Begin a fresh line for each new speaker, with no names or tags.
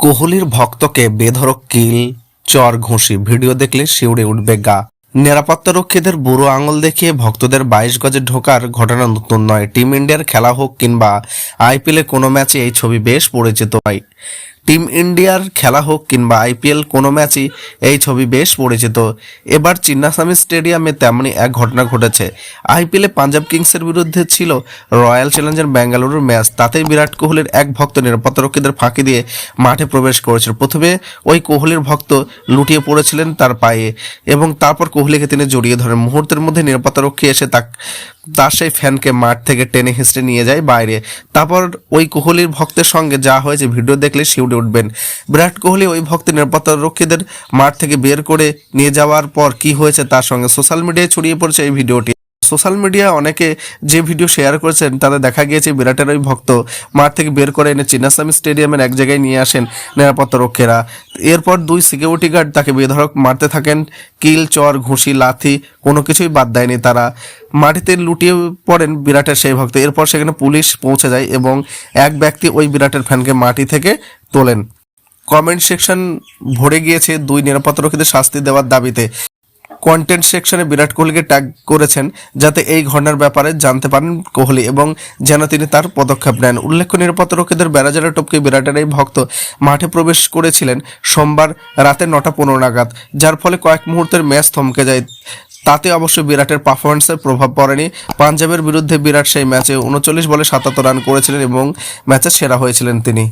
কোহলির ভক্তকে বেধরক কিল, চর ঘুষি ভিডিও দেখলে শিউড়ে উঠবে গা। নিরাপত্তারক্ষীদের বুড়ো আঙুল দেখিয়ে ভক্তদের বাইশ গজে ঢোকার ঘটনা নতুন নয়। টিম ইন্ডিয়ার খেলা হোক কিংবা আইপিএলে কোনো ম্যাচে এই ছবি বেশ পরিচিত হয়। টিম ইন্ডিয়ার খেলা হোক কিংবা আইপিএল কোনো ম্যাচই এই ছবি বেশ পরিচিত। এবার চিন্নাস্বামী স্টেডিয়ামে তেমনই এক ঘটনা ঘটেছে। আইপিএলে পাঞ্জাব কিংসের বিরুদ্ধে ছিল রয়্যাল চ্যালেঞ্জার বেঙ্গালুরুর ম্যাচ। তাতেই বিরাট কোহলির এক ভক্ত নিরাপত্তারক্ষীদের ফাঁকি দিয়ে মাঠে প্রবেশ করেছিল। প্রথমে ওই কোহলির ভক্ত লুটিয়ে পড়েছিলেন তার পায়ে এবং তারপর কোহলিকে তিনি জড়িয়ে ধরেন। মুহূর্তের মধ্যে নিরাপত্তারক্ষী এসে তাক তার সেই ফ্যানকে মাঠ থেকে টেনে হিঁচড়ে নিয়ে যায় বাইরে। তারপর ওই কোহলির ভক্তের সঙ্গে যা হয়েছে, ভিডিও দেখলে শিউরে উঠবেন। বিরাট কোহলি ওই ভক্তের নিরাপত্তারক্ষীদের মাঠ থেকে বের করে নিয়ে যাওয়ার পর কি হয়েছে তার সঙ্গে সোশ্যাল মিডিয়ায় ছড়িয়ে পড়েছে এই ভিডিওটি। সোশ্যাল মিডিয়া অনেকে যে ভিডিও শেয়ার করেছেন, তাতে দেখা গিয়েছে বিরাটের ওই ভক্ত মাঠ থেকে বের করে এনে চিন্নাস্বামী স্টেডিয়ামের এক জায়গায় নিয়ে আসেন নিরাপত্তা রক্ষীরা এরপর দুই সিকিউরিটি গার্ড তাকে বেধড়ক মারতে থাকেন। কিল, চর, ঘুষি, লাথি, কোনো কিছুই বাদ দেয়নি তারা। মাটিতে লুটিয়ে পড়েন বিরাটের সেই ভক্ত। এরপর সেখানে পুলিশ পৌঁছে যায় এবং এক ব্যক্তি ওই বিরাটের ফ্যানকে মাটি থেকে তোলেন। কমেন্ট সেকশন ভরে গিয়েছে দুই নিরাপত্তারক্ষীদের শাস্তি দেওয়ার দাবিতে। কন্টেন্ট সেকশনে বিরাট কোহলিকে ট্যাগ করেছেন যাতে এই ঘটনার ব্যাপারে জানতে পারেন কোহলি এবং যেন তিনি তার পদক্ষেপ নেন। উল্লেখ্য নিরাপত্তারক্ষীদের বেড়াজারে টপকে বিরাটের এই ভক্ত মাঠে প্রবেশ করেছিলেন সোমবার রাতে নটা পনেরো নাগাদ, যার ফলে কয়েক মুহূর্তের ম্যাচ থমকে যায়। তাতে অবশ্য বিরাটের পারফরমেন্সের প্রভাব পড়েনি। পাঞ্জাবের বিরুদ্ধে বিরাট সেই ম্যাচে উনচল্লিশ বলে সাতাত্তর রান করেছিলেন এবং ম্যাচে সেরা হয়েছিলেন তিনি।